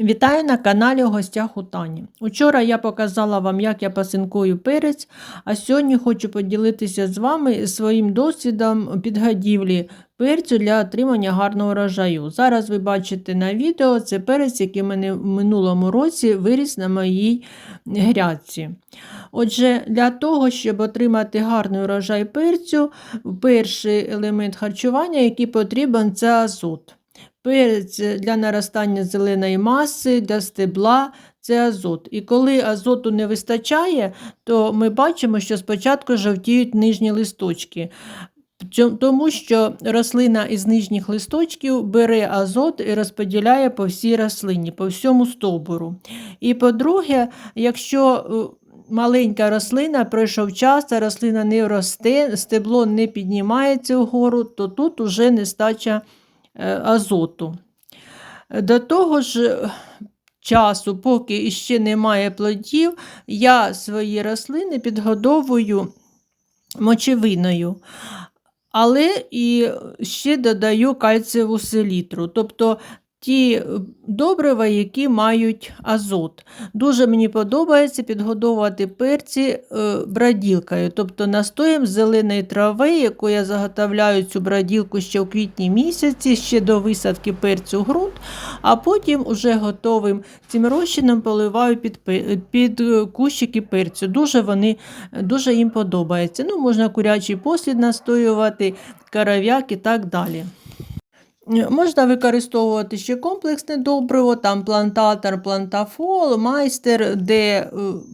Вітаю на каналі у гостях у Тані. Учора я показала вам, як я пасинкую перець, а сьогодні хочу поділитися з вами своїм досвідом підгодівлі перцю для отримання гарного врожаю. Зараз ви бачите на відео це перець, який мене в минулому році виріс на моїй грядці. Отже, для того, щоб отримати гарний урожай перцю, перший елемент харчування, який потрібен, це азот. Перець для наростання зеленої маси, для стебла це азот. І коли азоту не вистачає, то ми бачимо, що спочатку жовтіють нижні листочки. Тому що рослина із нижніх листочків бере азот і розподіляє по всій рослині, по всьому стовбуру. І по-друге, якщо е, маленька рослина, пройшов час, а рослина не росте, стебло не піднімається вгору, то тут уже нестача азоту. До того ж, е, часу, поки ще немає плодів, я свої рослини підгодовую мочевиною. Але і ще додаю кальцієву селітру, тобто ті е, добрива, які мають азот. Дуже мені подобається підгодовувати перці е, браділкою, тобто настоєм зеленої трави, яку я заготовляю цю браділку ще в квітні місяці, ще до висадки перцю в ґрунт, а потім уже готовим цим розчином поливаю під, пе- під е, кущики перцю. Дуже вони дуже їм подобається. Ну, можна курячий послід настоювати, карав'як і так далі. Можна використовувати ще комплексне добриво, там плантатор, плантафол, майстер, де е,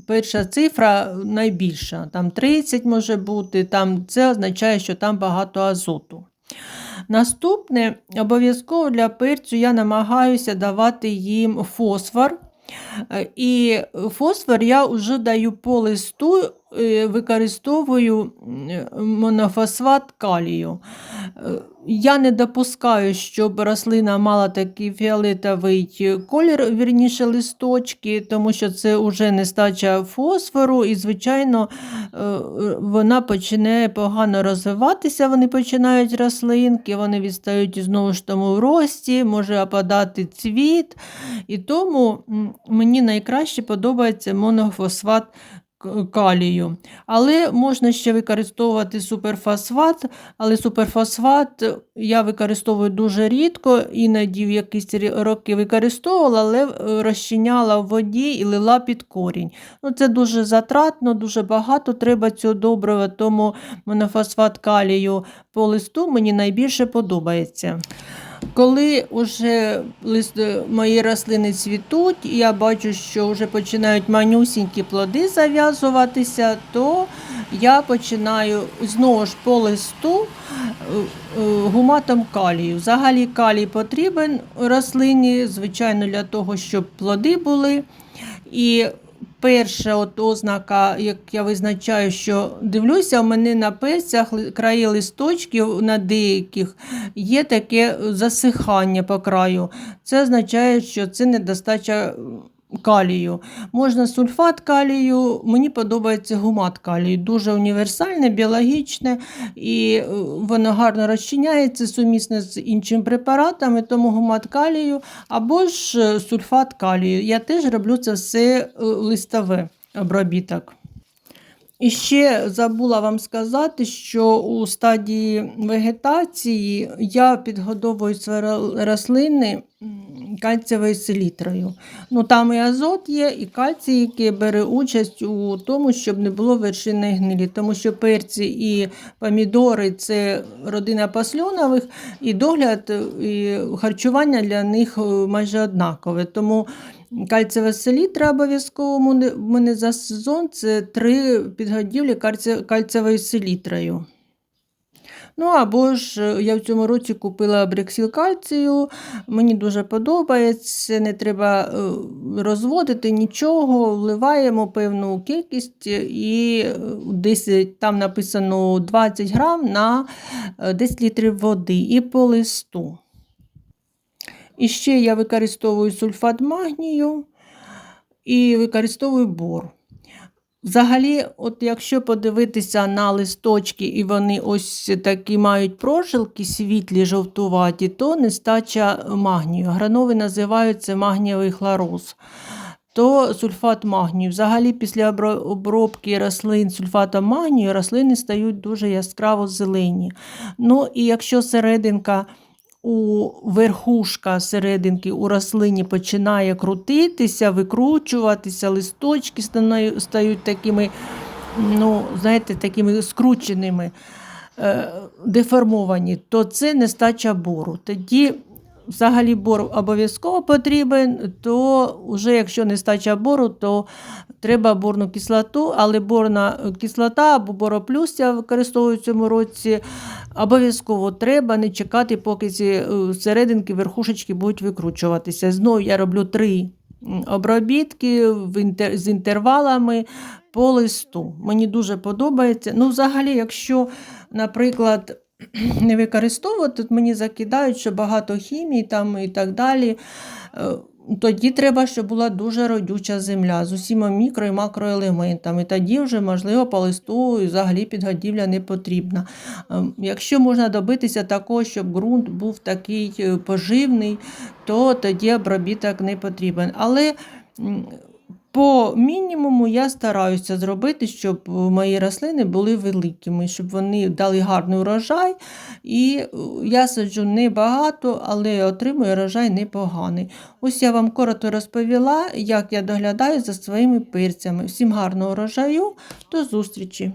перша цифра найбільша, там 30 може бути, там це означає, що там багато азоту. Наступне, обов'язково для перцю я намагаюся давати їм фосфор. Е, І фосфор я вже даю по листу, використовую монофосфат калію. Е, Я не допускаю, щоб рослина мала такий фіолетовий колір, вірніше листочки, тому що це вже нестача фосфору, і, звичайно, е, вона починає погано розвиватися, вони починають рослинки, вони відстають знову ж тому в рості, може опадати цвіт. І тому мені найкраще подобається монофосфат калію. Але можна ще використовувати суперфосфат, але суперфосфат я використовую дуже рідко, іноді в якісь роки використовувала, але е, розчиняла в воді і лила під корінь. Ну, це дуже затратно, дуже багато треба цього добрива, тому монофосфат калію по листу мені найбільше подобається. Коли вже лист, мої рослини цвітуть, і я бачу, що вже починають манюсінькі плоди зав'язуватися, то я починаю знову ж по листу е, е, гуматом калію. Взагалі калій потрібен рослині, звичайно, для того, щоб плоди були. І перша от ознака, як я визначаю, що дивлюся, у мене на пельцях краї листочків на деяких є таке засихання по краю. Це означає, що це недостача калію. Можна сульфат калію, мені подобається гумат калію. Дуже універсальне, біологічне і е, воно гарно розчиняється сумісне з іншими препаратами, тому гумат калію або ж е, сульфат калію. Я теж роблю це все е, листове обробіток. І ще забула вам сказати, що у стадії вегетації я підгодовую свої рослини кальцієвою селітрою. Ну, там і азот є, і кальцій, який бере участь у тому, щоб не було вершинної гнилі, тому що перці і помідори це родина пасльонових, і догляд і харчування для них е, майже однакове. Тому Кальцієва селітра обов'язково в мене- за сезон це три підгодівлі кальці- кальцієвою селітрою. Ну або ж е, я в цьому році купила абрексіл кальцію, мені дуже подобається, не треба е, розводити нічого, вливаємо певну кількість е, і десь там написано 20 грам на е, 10 літрів води і по листу. І ще я використовую сульфат магнію і використовую бор. Взагалі, от якщо подивитися на листочки, і вони ось такі мають прожилки світлі жовтуваті, то нестача магнію. Гранови називають це магнієвий хлороз. То сульфат магнію. Взагалі, після обробки рослин сульфатом магнію рослини стають дуже яскраво зелені. Ну і якщо серединка у верхушка серединки у рослині починає крутитися, викручуватися, листочки стають такими, ну, знаєте, такими скрученими, е, деформовані, то це нестача бору. Тоді взагалі бор обов'язково потрібен, то вже якщо нестача бору, то треба борну кислоту, але борна кислота або бороплюс я використовую в цьому році. Обов'язково треба не чекати, поки ці е, серединки, верхушечки будуть викручуватися. Знову я роблю три обробітки з інтервалами по листу. Мені дуже подобається. Ну, взагалі, якщо, наприклад, не використовувати, тут мені закидають, що багато хімії там і так далі. Е, Тоді треба, щоб була дуже родюча земля з усіма мікро і макроелементами. Тоді вже, можливо, по листу взагалі підгодівля не потрібна. Ем, Якщо можна добитися такого, щоб ґрунт був такий е, поживний, то тоді обробіток не потрібен. Але по мінімуму я стараюся зробити, щоб е, мої рослини були великими, щоб вони дали гарний урожай. І е, я саджу небагато, але отримую урожай непоганий. Ось я вам коротко розповіла, як я доглядаю за своїми перцями. Всім гарного урожаю, до зустрічі!